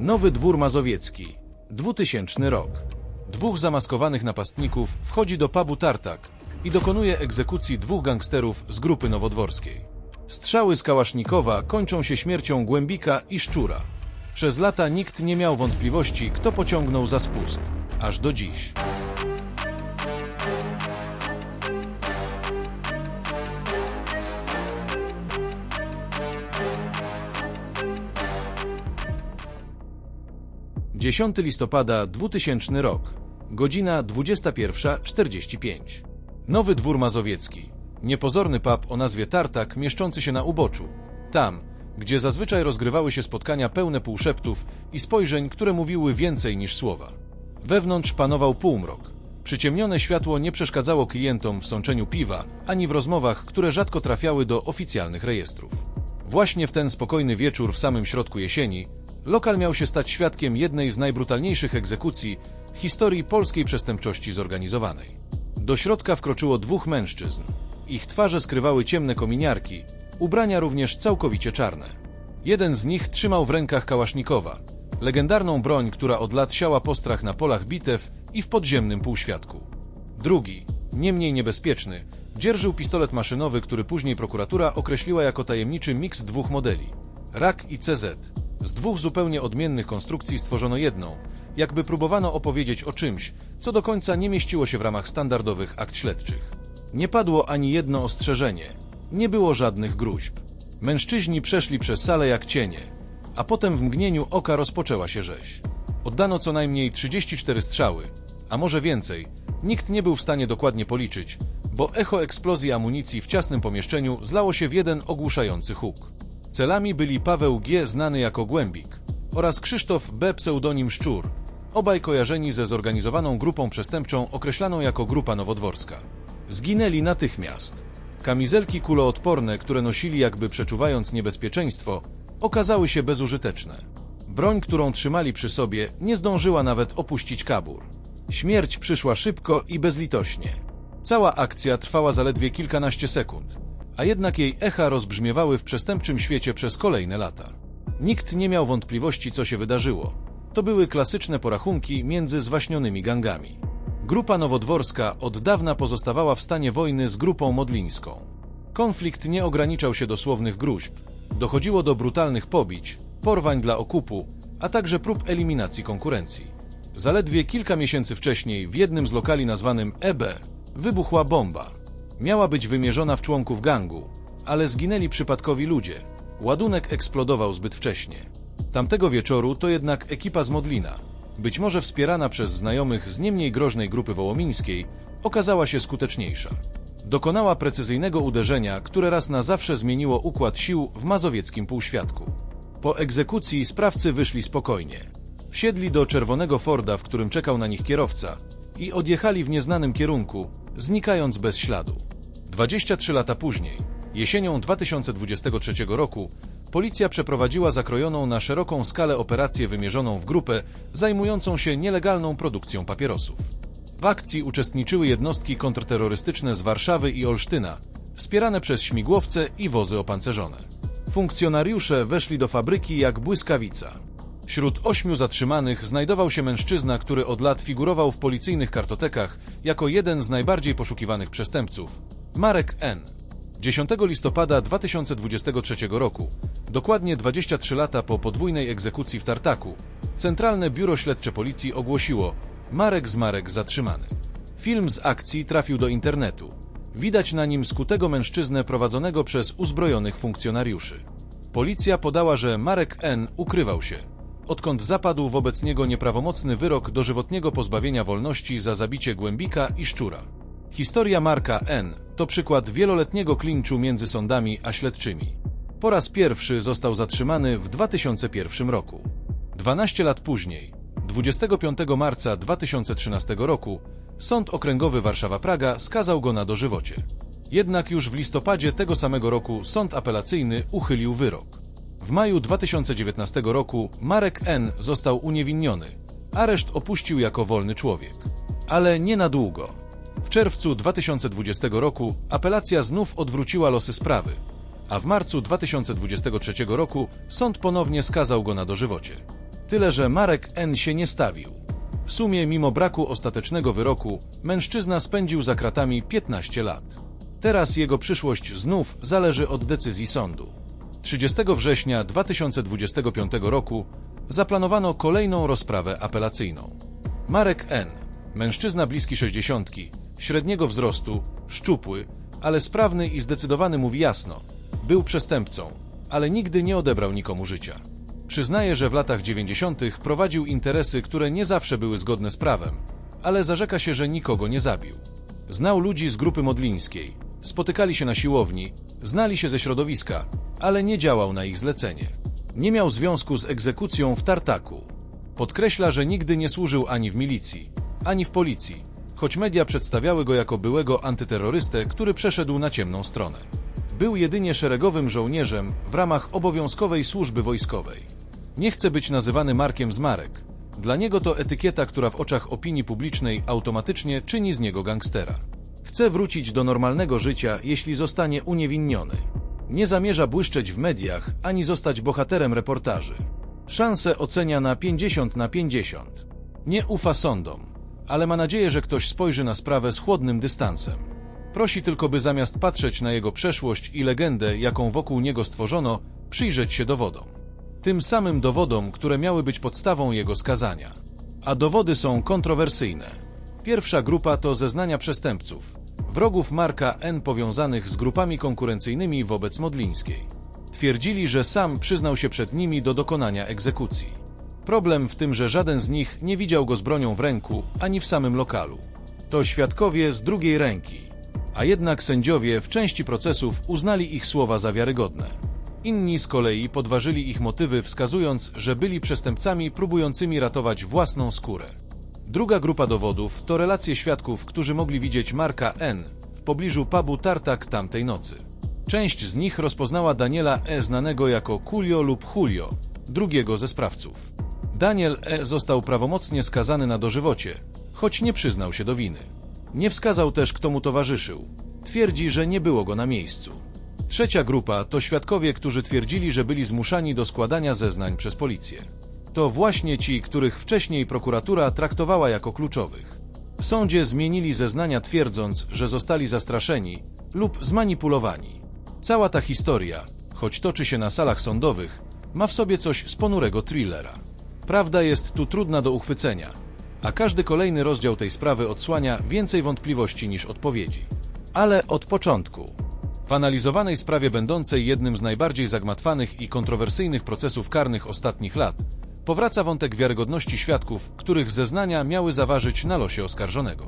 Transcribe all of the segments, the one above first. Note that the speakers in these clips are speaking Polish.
Nowy Dwór Mazowiecki, 2000 rok. Dwóch zamaskowanych napastników wchodzi do pubu Tartak i dokonuje egzekucji dwóch gangsterów z grupy nowodworskiej. Strzały z Kałasznikowa kończą się śmiercią Głębika i Szczura. Przez lata nikt nie miał wątpliwości, kto pociągnął za spust. Aż do dziś. Dziesiąty listopada 2000 rok. Godzina 21.45. Nowy Dwór Mazowiecki. Niepozorny pub o nazwie Tartak mieszczący się na uboczu. Tam, gdzie zazwyczaj rozgrywały się spotkania pełne półszeptów i spojrzeń, które mówiły więcej niż słowa. Wewnątrz panował półmrok. Przyciemnione światło nie przeszkadzało klientom w sączeniu piwa, ani w rozmowach, które rzadko trafiały do oficjalnych rejestrów. Właśnie w ten spokojny wieczór w samym środku jesieni, lokal miał się stać świadkiem jednej z najbrutalniejszych egzekucji w historii polskiej przestępczości zorganizowanej. Do środka wkroczyło dwóch mężczyzn. Ich twarze skrywały ciemne kominiarki, ubrania również całkowicie czarne. Jeden z nich trzymał w rękach Kałasznikowa, legendarną broń, która od lat siała postrach na polach bitew i w podziemnym półświadku. Drugi, nie mniej niebezpieczny, dzierżył pistolet maszynowy, który później prokuratura określiła jako tajemniczy miks dwóch modeli RAK i CZ. Z dwóch zupełnie odmiennych konstrukcji stworzono jedną, jakby próbowano opowiedzieć o czymś, co do końca nie mieściło się w ramach standardowych akt śledczych. Nie padło ani jedno ostrzeżenie, nie było żadnych gruźb. Mężczyźni przeszli przez salę jak cienie, a potem w mgnieniu oka rozpoczęła się rzeź. Oddano co najmniej 34 strzały, a może więcej. Nikt nie był w stanie dokładnie policzyć, bo echo eksplozji amunicji w ciasnym pomieszczeniu zlało się w jeden ogłuszający huk. Celami byli Paweł G., znany jako Głębik, oraz Krzysztof B., pseudonim Szczur, obaj kojarzeni ze zorganizowaną grupą przestępczą określaną jako Grupa Nowodworska. Zginęli natychmiast. Kamizelki kuloodporne, które nosili jakby przeczuwając niebezpieczeństwo, okazały się bezużyteczne. Broń, którą trzymali przy sobie, nie zdążyła nawet opuścić kabur. Śmierć przyszła szybko i bezlitośnie. Cała akcja trwała zaledwie kilkanaście sekund, a jednak jej echa rozbrzmiewały w przestępczym świecie przez kolejne lata. Nikt nie miał wątpliwości, co się wydarzyło. To były klasyczne porachunki między zwaśnionymi gangami. Grupa nowodworska od dawna pozostawała w stanie wojny z grupą modlińską. Konflikt nie ograniczał się do słownych gruźb. Dochodziło do brutalnych pobić, porwań dla okupu, a także prób eliminacji konkurencji. Zaledwie kilka miesięcy wcześniej w jednym z lokali nazwanym EB wybuchła bomba. Miała być wymierzona w członków gangu, ale zginęli przypadkowi ludzie. Ładunek eksplodował zbyt wcześnie. Tamtego wieczoru to jednak ekipa z Modlina, być może wspierana przez znajomych z niemniej groźnej grupy wołomińskiej, okazała się skuteczniejsza. Dokonała precyzyjnego uderzenia, które raz na zawsze zmieniło układ sił w mazowieckim półświadku. Po egzekucji sprawcy wyszli spokojnie. Wsiedli do czerwonego Forda, w którym czekał na nich kierowca i odjechali w nieznanym kierunku, znikając bez śladu. 23 lata później, jesienią 2023 roku, policja przeprowadziła zakrojoną na szeroką skalę operację wymierzoną w grupę zajmującą się nielegalną produkcją papierosów. W akcji uczestniczyły jednostki kontrterrorystyczne z Warszawy i Olsztyna, wspierane przez śmigłowce i wozy opancerzone. Funkcjonariusze weszli do fabryki jak błyskawica. Wśród ośmiu zatrzymanych znajdował się mężczyzna, który od lat figurował w policyjnych kartotekach jako jeden z najbardziej poszukiwanych przestępców Marek N. 10 listopada 2023 roku, dokładnie 23 lata po podwójnej egzekucji w Tartaku, Centralne Biuro Śledcze Policji ogłosiło Marek Zmarek zatrzymany. Film z akcji trafił do internetu. Widać na nim skutego mężczyznę prowadzonego przez uzbrojonych funkcjonariuszy. Policja podała, że Marek N. ukrywał się, odkąd zapadł wobec niego nieprawomocny wyrok dożywotniego pozbawienia wolności za zabicie Głębika i Szczura. Historia Marka N. to przykład wieloletniego klinczu między sądami a śledczymi. Po raz pierwszy został zatrzymany w 2001 roku. 12 lat później, 25 marca 2013 roku, Sąd Okręgowy Warszawa-Praga skazał go na dożywocie. Jednak już w listopadzie tego samego roku sąd apelacyjny uchylił wyrok. W maju 2019 roku Marek N. został uniewinniony. Areszt opuścił jako wolny człowiek. Ale nie na długo. W czerwcu 2020 roku apelacja znów odwróciła losy sprawy, a w marcu 2023 roku sąd ponownie skazał go na dożywocie. Tyle, że Marek N. się nie stawił. W sumie, mimo braku ostatecznego wyroku, mężczyzna spędził za kratami 15 lat. Teraz jego przyszłość znów zależy od decyzji sądu. 30 września 2025 roku zaplanowano kolejną rozprawę apelacyjną. Marek N., mężczyzna bliski 60, średniego wzrostu, szczupły, ale sprawny i zdecydowany mówi jasno. Był przestępcą, ale nigdy nie odebrał nikomu życia. Przyznaje, że w latach 90. prowadził interesy, które nie zawsze były zgodne z prawem, ale zarzeka się, że nikogo nie zabił. Znał ludzi z grupy modlińskiej, spotykali się na siłowni, znali się ze środowiska, ale nie działał na ich zlecenie. Nie miał związku z egzekucją w Tartaku. Podkreśla, że nigdy nie służył ani w milicji, ani w policji, choć media przedstawiały go jako byłego antyterrorystę, który przeszedł na ciemną stronę. Był jedynie szeregowym żołnierzem w ramach obowiązkowej służby wojskowej. Nie chce być nazywany Markiem z Marek. Dla niego to etykieta, która w oczach opinii publicznej automatycznie czyni z niego gangstera. Chce wrócić do normalnego życia, jeśli zostanie uniewinniony. Nie zamierza błyszczeć w mediach, ani zostać bohaterem reportaży. Szanse ocenia na 50 na 50. Nie ufa sądom, ale ma nadzieję, że ktoś spojrzy na sprawę z chłodnym dystansem. Prosi tylko, by zamiast patrzeć na jego przeszłość i legendę, jaką wokół niego stworzono, przyjrzeć się dowodom. Tym samym dowodom, które miały być podstawą jego skazania. A dowody są kontrowersyjne. Pierwsza grupa to zeznania przestępców, wrogów Marka N. powiązanych z grupami konkurencyjnymi wobec Modlińskiej. Twierdzili, że sam przyznał się przed nimi do dokonania egzekucji. Problem w tym, że żaden z nich nie widział go z bronią w ręku ani w samym lokalu. To świadkowie z drugiej ręki, a jednak sędziowie w części procesów uznali ich słowa za wiarygodne. Inni z kolei podważyli ich motywy, wskazując, że byli przestępcami próbującymi ratować własną skórę. Druga grupa dowodów to relacje świadków, którzy mogli widzieć Marka N. w pobliżu pubu Tartak tamtej nocy. Część z nich rozpoznała Daniela E. znanego jako Kulio lub Julio, drugiego ze sprawców. Daniel E. został prawomocnie skazany na dożywocie, choć nie przyznał się do winy. Nie wskazał też, kto mu towarzyszył. Twierdzi, że nie było go na miejscu. Trzecia grupa to świadkowie, którzy twierdzili, że byli zmuszani do składania zeznań przez policję. To właśnie ci, których wcześniej prokuratura traktowała jako kluczowych. W sądzie zmienili zeznania twierdząc, że zostali zastraszeni lub zmanipulowani. Cała ta historia, choć toczy się na salach sądowych, ma w sobie coś z ponurego thrillera. Prawda jest tu trudna do uchwycenia, a każdy kolejny rozdział tej sprawy odsłania więcej wątpliwości niż odpowiedzi. Ale od początku. W analizowanej sprawie będącej jednym z najbardziej zagmatwanych i kontrowersyjnych procesów karnych ostatnich lat, powraca wątek wiarygodności świadków, których zeznania miały zaważyć na losie oskarżonego.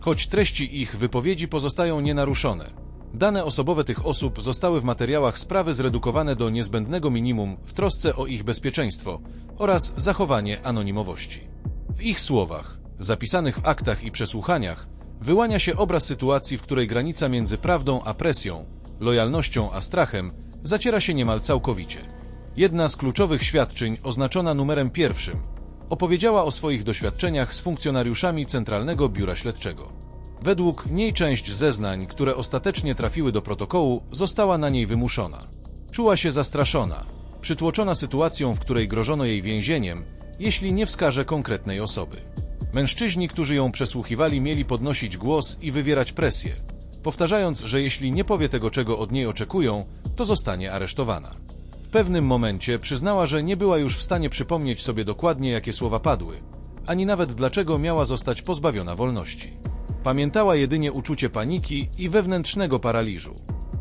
Choć treści ich wypowiedzi pozostają nienaruszone, dane osobowe tych osób zostały w materiałach sprawy zredukowane do niezbędnego minimum w trosce o ich bezpieczeństwo oraz zachowanie anonimowości. W ich słowach, zapisanych w aktach i przesłuchaniach, wyłania się obraz sytuacji, w której granica między prawdą a presją, lojalnością a strachem zaciera się niemal całkowicie. Jedna z kluczowych świadczyń, oznaczona numerem pierwszym, opowiedziała o swoich doświadczeniach z funkcjonariuszami Centralnego Biura Śledczego. Według niej część zeznań, które ostatecznie trafiły do protokołu, została na niej wymuszona. Czuła się zastraszona, przytłoczona sytuacją, w której grożono jej więzieniem, jeśli nie wskaże konkretnej osoby. Mężczyźni, którzy ją przesłuchiwali, mieli podnosić głos i wywierać presję, powtarzając, że jeśli nie powie tego, czego od niej oczekują, to zostanie aresztowana. W pewnym momencie przyznała, że nie była już w stanie przypomnieć sobie dokładnie, jakie słowa padły, ani nawet dlaczego miała zostać pozbawiona wolności. Pamiętała jedynie uczucie paniki i wewnętrznego paraliżu.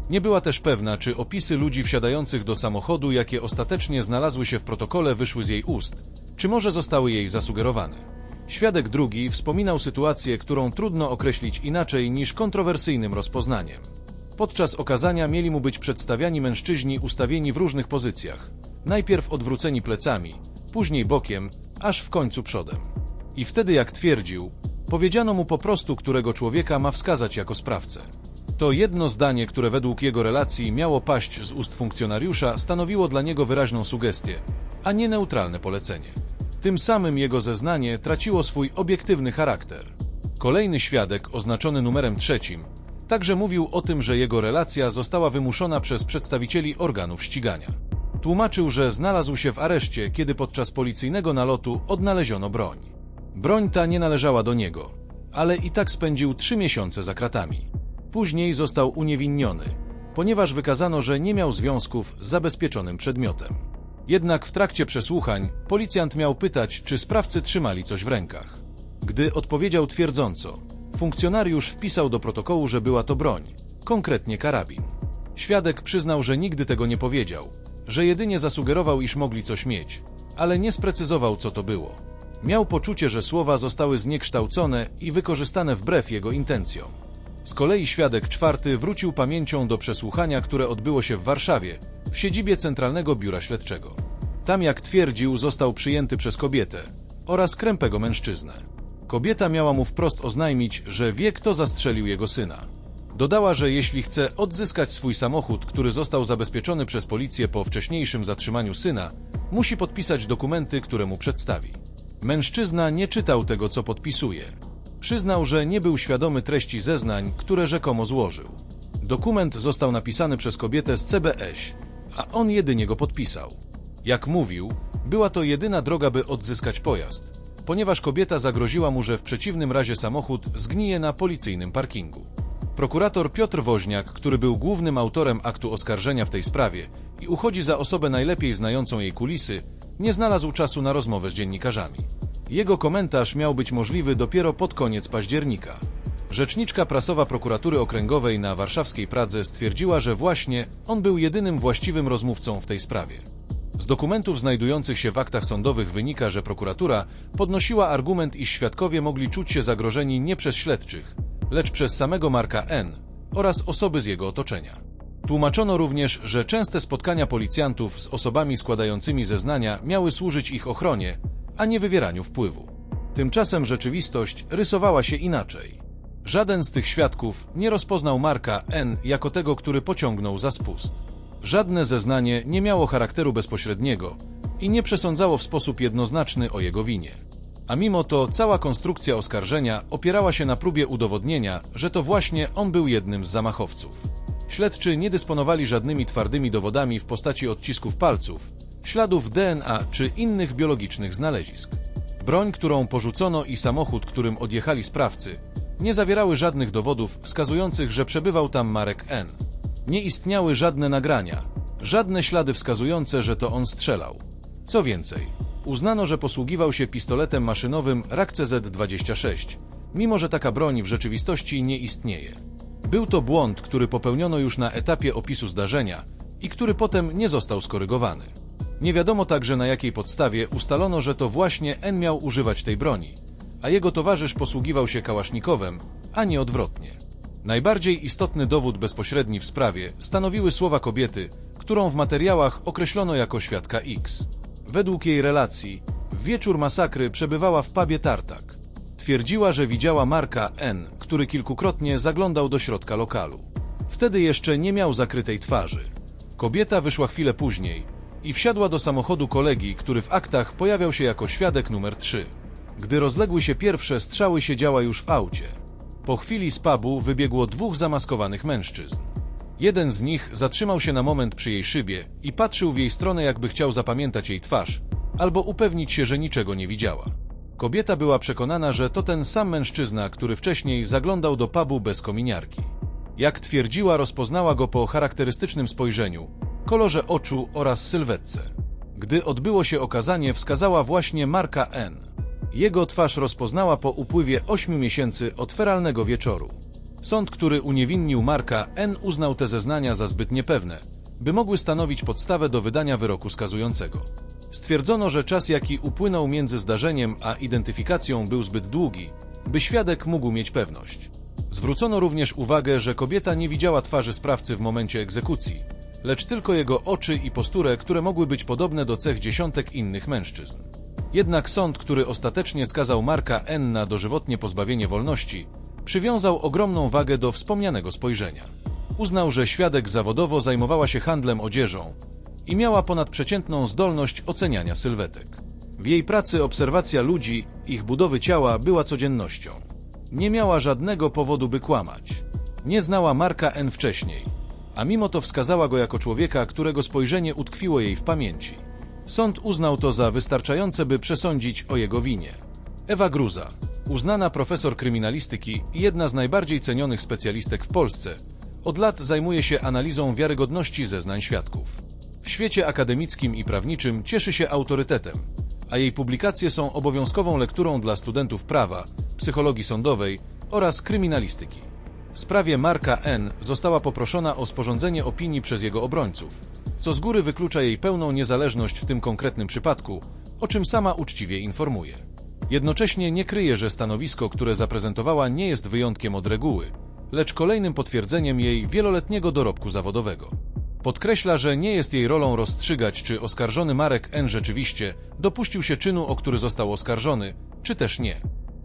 Nie była też pewna, czy opisy ludzi wsiadających do samochodu, jakie ostatecznie znalazły się w protokole, wyszły z jej ust, czy może zostały jej zasugerowane. Świadek drugi wspominał sytuację, którą trudno określić inaczej niż kontrowersyjnym rozpoznaniem. Podczas okazania mieli mu być przedstawiani mężczyźni ustawieni w różnych pozycjach. Najpierw odwróceni plecami, później bokiem, aż w końcu przodem. I wtedy, jak twierdził, powiedziano mu po prostu, którego człowieka ma wskazać jako sprawcę. To jedno zdanie, które według jego relacji miało paść z ust funkcjonariusza, stanowiło dla niego wyraźną sugestię, a nie neutralne polecenie. Tym samym jego zeznanie traciło swój obiektywny charakter. Kolejny świadek, oznaczony numerem trzecim, także mówił o tym, że jego relacja została wymuszona przez przedstawicieli organów ścigania. Tłumaczył, że znalazł się w areszcie, kiedy podczas policyjnego nalotu odnaleziono broń. Broń ta nie należała do niego, ale i tak spędził trzy miesiące za kratami. Później został uniewinniony, ponieważ wykazano, że nie miał związków z zabezpieczonym przedmiotem. Jednak w trakcie przesłuchań policjant miał pytać, czy sprawcy trzymali coś w rękach. Gdy odpowiedział twierdząco, funkcjonariusz wpisał do protokołu, że była to broń, konkretnie karabin. Świadek przyznał, że nigdy tego nie powiedział, że jedynie zasugerował, iż mogli coś mieć, ale nie sprecyzował, co to było. Miał poczucie, że słowa zostały zniekształcone i wykorzystane wbrew jego intencjom. Z kolei świadek czwarty wrócił pamięcią do przesłuchania, które odbyło się w Warszawie, w siedzibie Centralnego Biura Śledczego. Tam, jak twierdził, został przyjęty przez kobietę oraz krępego mężczyznę. Kobieta miała mu wprost oznajmić, że wie, kto zastrzelił jego syna. Dodała, że jeśli chce odzyskać swój samochód, który został zabezpieczony przez policję po wcześniejszym zatrzymaniu syna, musi podpisać dokumenty, które mu przedstawi. Mężczyzna nie czytał tego, co podpisuje. Przyznał, że nie był świadomy treści zeznań, które rzekomo złożył. Dokument został napisany przez kobietę z CBS, a on jedynie go podpisał. Jak mówił, była to jedyna droga, by odzyskać pojazd, ponieważ kobieta zagroziła mu, że w przeciwnym razie samochód zgnije na policyjnym parkingu. Prokurator Piotr Woźniak, który był głównym autorem aktu oskarżenia w tej sprawie i uchodzi za osobę najlepiej znającą jej kulisy, nie znalazł czasu na rozmowę z dziennikarzami. Jego komentarz miał być możliwy dopiero pod koniec października. Rzeczniczka prasowa prokuratury okręgowej na warszawskiej Pradze stwierdziła, że właśnie on był jedynym właściwym rozmówcą w tej sprawie. Z dokumentów znajdujących się w aktach sądowych wynika, że prokuratura podnosiła argument, iż świadkowie mogli czuć się zagrożeni nie przez śledczych, lecz przez samego Marka N. oraz osoby z jego otoczenia. Tłumaczono również, że częste spotkania policjantów z osobami składającymi zeznania miały służyć ich ochronie, a nie wywieraniu wpływu. Tymczasem rzeczywistość rysowała się inaczej. Żaden z tych świadków nie rozpoznał Marka N. jako tego, który pociągnął za spust. Żadne zeznanie nie miało charakteru bezpośredniego i nie przesądzało w sposób jednoznaczny o jego winie. A mimo to cała konstrukcja oskarżenia opierała się na próbie udowodnienia, że to właśnie on był jednym z zamachowców. Śledczy nie dysponowali żadnymi twardymi dowodami w postaci odcisków palców, śladów DNA czy innych biologicznych znalezisk. Broń, którą porzucono i samochód, którym odjechali sprawcy, nie zawierały żadnych dowodów wskazujących, że przebywał tam Marek N. Nie istniały żadne nagrania, żadne ślady wskazujące, że to on strzelał. Co więcej, uznano, że posługiwał się pistoletem maszynowym RAK CZ-26, mimo że taka broń w rzeczywistości nie istnieje. Był to błąd, który popełniono już na etapie opisu zdarzenia i który potem nie został skorygowany. Nie wiadomo także na jakiej podstawie ustalono, że to właśnie N miał używać tej broni, a jego towarzysz posługiwał się kałasznikowem, a nie odwrotnie. Najbardziej istotny dowód bezpośredni w sprawie stanowiły słowa kobiety, którą w materiałach określono jako świadka X. Według jej relacji, w wieczór masakry przebywała w pubie Tartak. Twierdziła, że widziała Marka N., który kilkukrotnie zaglądał do środka lokalu. Wtedy jeszcze nie miał zakrytej twarzy. Kobieta wyszła chwilę później i wsiadła do samochodu kolegi, który w aktach pojawiał się jako świadek numer 3. Gdy rozległy się pierwsze strzały, siedziała już w aucie. Po chwili z pubu wybiegło dwóch zamaskowanych mężczyzn. Jeden z nich zatrzymał się na moment przy jej szybie i patrzył w jej stronę, jakby chciał zapamiętać jej twarz, albo upewnić się, że niczego nie widziała. Kobieta była przekonana, że to ten sam mężczyzna, który wcześniej zaglądał do pubu bez kominiarki. Jak twierdziła, rozpoznała go po charakterystycznym spojrzeniu, kolorze oczu oraz sylwetce. Gdy odbyło się okazanie, wskazała właśnie Marka N. Jego twarz rozpoznała po upływie 8 miesięcy od feralnego wieczoru. Sąd, który uniewinnił Marka N. uznał te zeznania za zbyt niepewne, by mogły stanowić podstawę do wydania wyroku skazującego. Stwierdzono, że czas, jaki upłynął między zdarzeniem a identyfikacją, był zbyt długi, by świadek mógł mieć pewność. Zwrócono również uwagę, że kobieta nie widziała twarzy sprawcy w momencie egzekucji, lecz tylko jego oczy i posturę, które mogły być podobne do cech dziesiątek innych mężczyzn. Jednak sąd, który ostatecznie skazał Marka N. na dożywotnie pozbawienie wolności, przywiązał ogromną wagę do wspomnianego spojrzenia. Uznał, że świadek zawodowo zajmowała się handlem odzieżą, i miała ponadprzeciętną zdolność oceniania sylwetek. W jej pracy obserwacja ludzi, ich budowy ciała była codziennością. Nie miała żadnego powodu, by kłamać. Nie znała Marka N wcześniej, a mimo to wskazała go jako człowieka, którego spojrzenie utkwiło jej w pamięci. Sąd uznał to za wystarczające, by przesądzić o jego winie. Ewa Gruza, uznana profesor kryminalistyki i jedna z najbardziej cenionych specjalistek w Polsce, od lat zajmuje się analizą wiarygodności zeznań świadków. W świecie akademickim i prawniczym cieszy się autorytetem, a jej publikacje są obowiązkową lekturą dla studentów prawa, psychologii sądowej oraz kryminalistyki. W sprawie Marka N. została poproszona o sporządzenie opinii przez jego obrońców, co z góry wyklucza jej pełną niezależność w tym konkretnym przypadku, o czym sama uczciwie informuje. Jednocześnie nie kryje, że stanowisko, które zaprezentowała, nie jest wyjątkiem od reguły, lecz kolejnym potwierdzeniem jej wieloletniego dorobku zawodowego. Podkreśla, że nie jest jej rolą rozstrzygać, czy oskarżony Marek N. rzeczywiście dopuścił się czynu, o który został oskarżony, czy też nie.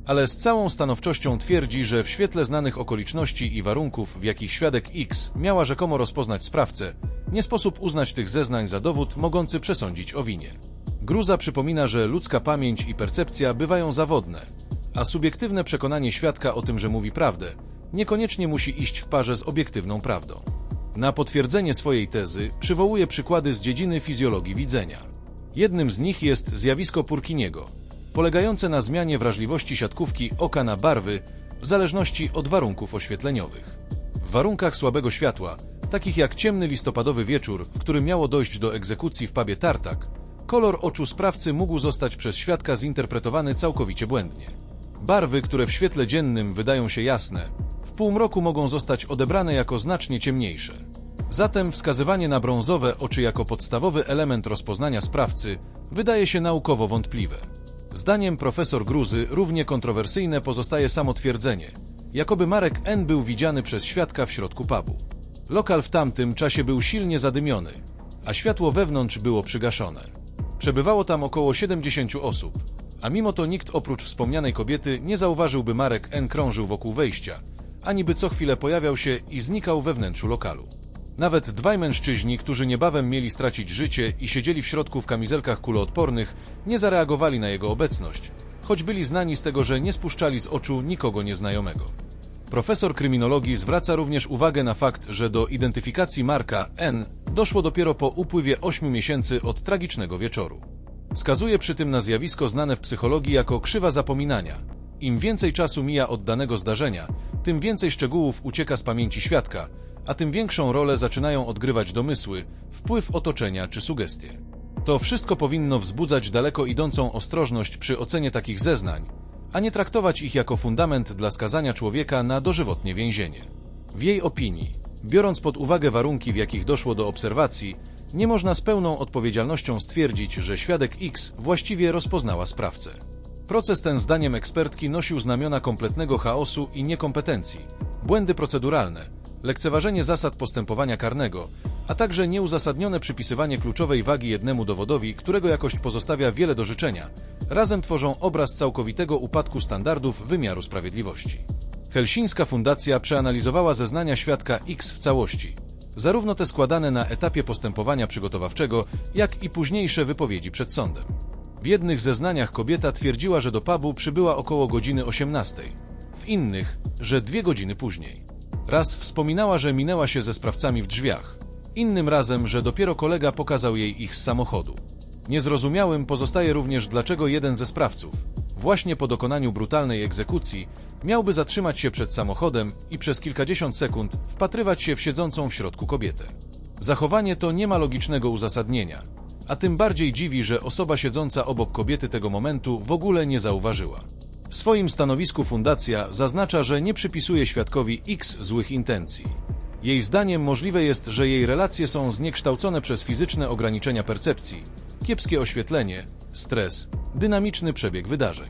Ale z całą stanowczością twierdzi, że w świetle znanych okoliczności i warunków, w jakich świadek X miała rzekomo rozpoznać sprawcę, nie sposób uznać tych zeznań za dowód mogący przesądzić o winie. Gruza przypomina, że ludzka pamięć i percepcja bywają zawodne, a subiektywne przekonanie świadka o tym, że mówi prawdę, niekoniecznie musi iść w parze z obiektywną prawdą. Na potwierdzenie swojej tezy przywołuje przykłady z dziedziny fizjologii widzenia. Jednym z nich jest zjawisko Purkiniego, polegające na zmianie wrażliwości siatkówki oka na barwy w zależności od warunków oświetleniowych. W warunkach słabego światła, takich jak ciemny listopadowy wieczór, w którym miało dojść do egzekucji w pubie Tartak, kolor oczu sprawcy mógł zostać przez świadka zinterpretowany całkowicie błędnie. Barwy, które w świetle dziennym wydają się jasne, w półmroku mogą zostać odebrane jako znacznie ciemniejsze. Zatem wskazywanie na brązowe oczy jako podstawowy element rozpoznania sprawcy wydaje się naukowo wątpliwe. Zdaniem profesor Gruzy równie kontrowersyjne pozostaje samo twierdzenie, jakoby Marek N. był widziany przez świadka w środku pubu. Lokal w tamtym czasie był silnie zadymiony, a światło wewnątrz było przygaszone. Przebywało tam około 70 osób, a mimo to nikt oprócz wspomnianej kobiety nie zauważyłby Marek N. krążył wokół wejścia, ani by co chwilę pojawiał się i znikał we wnętrzu lokalu. Nawet dwaj mężczyźni, którzy niebawem mieli stracić życie i siedzieli w środku w kamizelkach kuloodpornych, nie zareagowali na jego obecność, choć byli znani z tego, że nie spuszczali z oczu nikogo nieznajomego. Profesor kryminologii zwraca również uwagę na fakt, że do identyfikacji Marka N. doszło dopiero po upływie 8 miesięcy od tragicznego wieczoru. Wskazuje przy tym na zjawisko znane w psychologii jako krzywa zapominania. Im więcej czasu mija od danego zdarzenia, tym więcej szczegółów ucieka z pamięci świadka, a tym większą rolę zaczynają odgrywać domysły, wpływ otoczenia czy sugestie. To wszystko powinno wzbudzać daleko idącą ostrożność przy ocenie takich zeznań, a nie traktować ich jako fundament dla skazania człowieka na dożywotnie więzienie. W jej opinii, biorąc pod uwagę warunki, w jakich doszło do obserwacji, nie można z pełną odpowiedzialnością stwierdzić, że świadek X właściwie rozpoznała sprawcę. Proces ten zdaniem ekspertki nosił znamiona kompletnego chaosu i niekompetencji, błędy proceduralne, lekceważenie zasad postępowania karnego, a także nieuzasadnione przypisywanie kluczowej wagi jednemu dowodowi, którego jakość pozostawia wiele do życzenia, razem tworzą obraz całkowitego upadku standardów wymiaru sprawiedliwości. Helsińska Fundacja przeanalizowała zeznania świadka X w całości, zarówno te składane na etapie postępowania przygotowawczego, jak i późniejsze wypowiedzi przed sądem. W jednych zeznaniach kobieta twierdziła, że do pubu przybyła około godziny 18, w innych, że dwie godziny później. Raz wspominała, że minęła się ze sprawcami w drzwiach, innym razem, że dopiero kolega pokazał jej ich z samochodu. Niezrozumiałym pozostaje również, dlaczego jeden ze sprawców, właśnie po dokonaniu brutalnej egzekucji, miałby zatrzymać się przed samochodem i przez kilkadziesiąt sekund wpatrywać się w siedzącą w środku kobietę. Zachowanie to nie ma logicznego uzasadnienia, a tym bardziej dziwi, że osoba siedząca obok kobiety tego momentu w ogóle nie zauważyła. W swoim stanowisku fundacja zaznacza, że nie przypisuje świadkowi X złych intencji. Jej zdaniem możliwe jest, że jej relacje są zniekształcone przez fizyczne ograniczenia percepcji, kiepskie oświetlenie, stres, dynamiczny przebieg wydarzeń.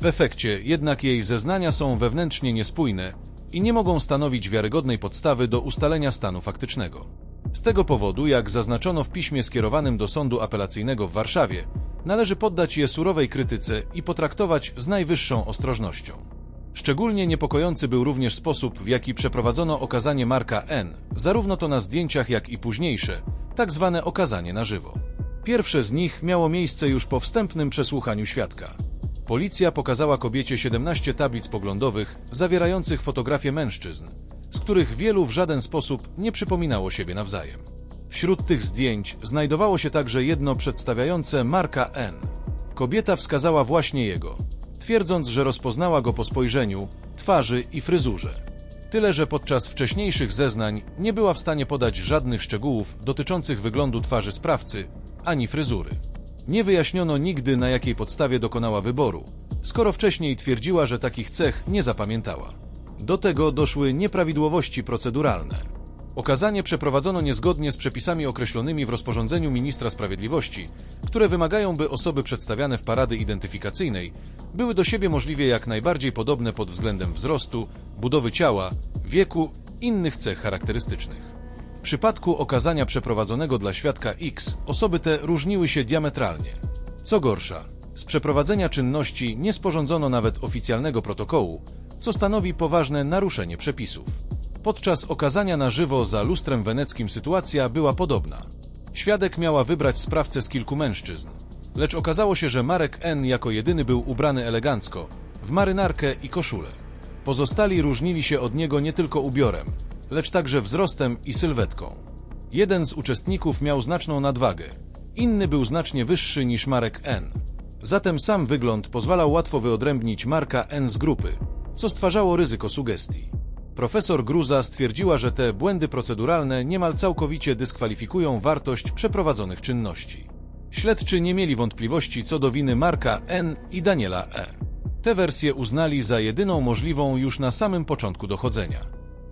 W efekcie jednak jej zeznania są wewnętrznie niespójne i nie mogą stanowić wiarygodnej podstawy do ustalenia stanu faktycznego. Z tego powodu, jak zaznaczono w piśmie skierowanym do Sądu Apelacyjnego w Warszawie, należy poddać je surowej krytyce i potraktować z najwyższą ostrożnością. Szczególnie niepokojący był również sposób, w jaki przeprowadzono okazanie Marka N, zarówno to na zdjęciach, jak i późniejsze, tak zwane okazanie na żywo. Pierwsze z nich miało miejsce już po wstępnym przesłuchaniu świadka. Policja pokazała kobiecie 17 tablic poglądowych zawierających fotografie mężczyzn, z których wielu w żaden sposób nie przypominało siebie nawzajem. Wśród tych zdjęć znajdowało się także jedno przedstawiające Marka N. Kobieta wskazała właśnie jego, twierdząc, że rozpoznała go po spojrzeniu, twarzy i fryzurze. Tyle, że podczas wcześniejszych zeznań nie była w stanie podać żadnych szczegółów dotyczących wyglądu twarzy sprawcy ani fryzury. Nie wyjaśniono nigdy, na jakiej podstawie dokonała wyboru, skoro wcześniej twierdziła, że takich cech nie zapamiętała. Do tego doszły nieprawidłowości proceduralne. Okazanie przeprowadzono niezgodnie z przepisami określonymi w rozporządzeniu ministra sprawiedliwości, które wymagają, by osoby przedstawiane w parady identyfikacyjnej były do siebie możliwie jak najbardziej podobne pod względem wzrostu, budowy ciała, wieku, innych cech charakterystycznych. W przypadku okazania przeprowadzonego dla świadka X osoby te różniły się diametralnie. Co gorsza, z przeprowadzenia czynności nie sporządzono nawet oficjalnego protokołu, co stanowi poważne naruszenie przepisów. Podczas okazania na żywo za lustrem weneckim sytuacja była podobna. Świadek miała wybrać sprawcę z kilku mężczyzn, lecz okazało się, że Marek N. jako jedyny był ubrany elegancko, w marynarkę i koszulę. Pozostali różnili się od niego nie tylko ubiorem, lecz także wzrostem i sylwetką. Jeden z uczestników miał znaczną nadwagę, inny był znacznie wyższy niż Marek N. Zatem sam wygląd pozwalał łatwo wyodrębnić Marka N z grupy, co stwarzało ryzyko sugestii. Profesor Gruza stwierdziła, że te błędy proceduralne niemal całkowicie dyskwalifikują wartość przeprowadzonych czynności. Śledczy nie mieli wątpliwości co do winy Marka N i Daniela E. Te wersje uznali za jedyną możliwą już na samym początku dochodzenia.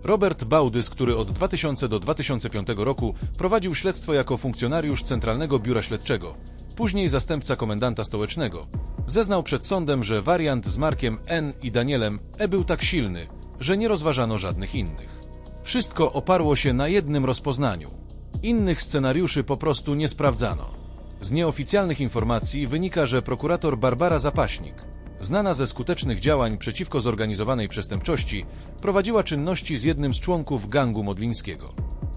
Robert Bałdys, który od 2000 do 2005 roku prowadził śledztwo jako funkcjonariusz Centralnego Biura Śledczego, później zastępca komendanta stołecznego, zeznał przed sądem, że wariant z Markiem N i Danielem E był tak silny, że nie rozważano żadnych innych. Wszystko oparło się na jednym rozpoznaniu. Innych scenariuszy po prostu nie sprawdzano. Z nieoficjalnych informacji wynika, że prokurator Barbara Zapaśnik, znana ze skutecznych działań przeciwko zorganizowanej przestępczości, prowadziła czynności z jednym z członków gangu modlińskiego.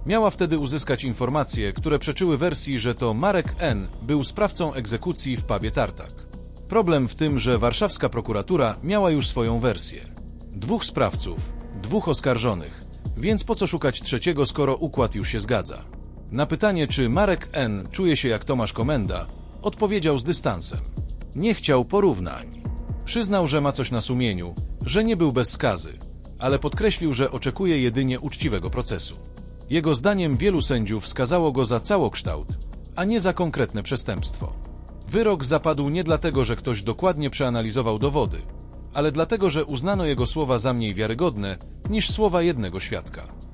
Miała wtedy uzyskać informacje, które przeczyły wersji, że to Marek N. był sprawcą egzekucji w pubie Tartak. Problem w tym, że warszawska prokuratura miała już swoją wersję. Dwóch sprawców, dwóch oskarżonych, więc po co szukać trzeciego, skoro układ już się zgadza? Na pytanie, czy Marek N. czuje się jak Tomasz Komenda, odpowiedział z dystansem. Nie chciał porównań. Przyznał, że ma coś na sumieniu, że nie był bez skazy, ale podkreślił, że oczekuje jedynie uczciwego procesu. Jego zdaniem wielu sędziów skazało go za całokształt, a nie za konkretne przestępstwo. Wyrok zapadł nie dlatego, że ktoś dokładnie przeanalizował dowody, ale dlatego, że uznano jego słowa za mniej wiarygodne niż słowa jednego świadka.